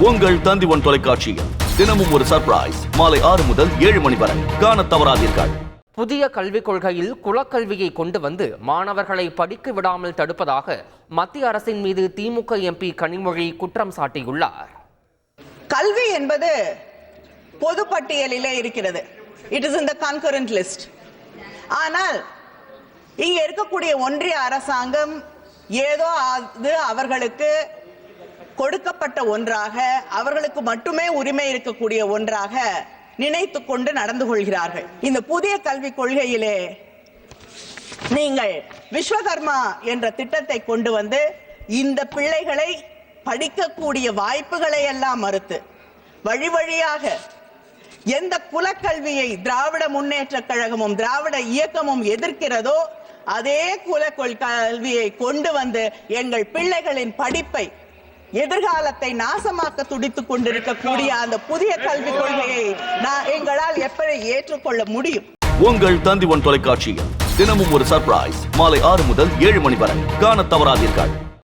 உங்கள் தந்திவன் தொலைக்காட்சியில் தினமும் ஒரு சர்ப்ரைஸ் மாலை ஆறு முதல் ஏழு மணி வரை. காணத் தவறாதீர்கள். புதிய கல்விக் கொள்கையில் குலக்கல்வியை கொண்டு வந்து மாணவர்களை படிக்க விடாமல் தடுப்பதாக மத்திய அரசின் மீது திமுக எம்பி கனிமொழி குற்றம் சாட்டியுள்ளார். கல்வி என்பது பொது பட்டியலிலே இருக்கிறது. It is in the concurrent list ஆனால் இங்க இருக்கக்கூடிய ஒன்றிய அரசாங்கம் ஏதோ அது அவர்களுக்கு கொடுக்கப்பட்ட ஒன்றாக அவர்களுக்கு மட்டுமே உரிமை இருக்கக்கூடிய ஒன்றாக நினைத்து கொண்டு நடந்து கொள்கிறார்கள். இந்த புதிய கல்விக் கொள்கையிலே நீங்கள் விஸ்வகர்மா என்ற திட்டத்தை கொண்டு வந்து இந்த பிள்ளைகளை படிக்கக்கூடிய வாய்ப்புகளை எல்லாம் மறுத்து வழி வழியாக எந்த குலக்கல்வியை திராவிட முன்னேற்ற கழகமும் திராவிட இயக்கமும் எதிர்க்கிறதோ அதே குல கல்வியை கொண்டு வந்து எங்கள் பிள்ளைகளின் படிப்பை எதிர்காலத்தை நாசமாக்க துடித்துக் கொண்டிருக்கக்கூடிய அந்த புதிய கல்விக் கொள்கையை நான் எங்களால் எப்படி ஏற்றுக்கொள்ள முடியும்? உங்கள் தந்தி ஒன் தொலைக்காட்சியில் தினமும் ஒரு சர்ப்ரைஸ் மாலை ஆறு முதல் ஏழு மணி வரை. காண தவறாதீர்கள்.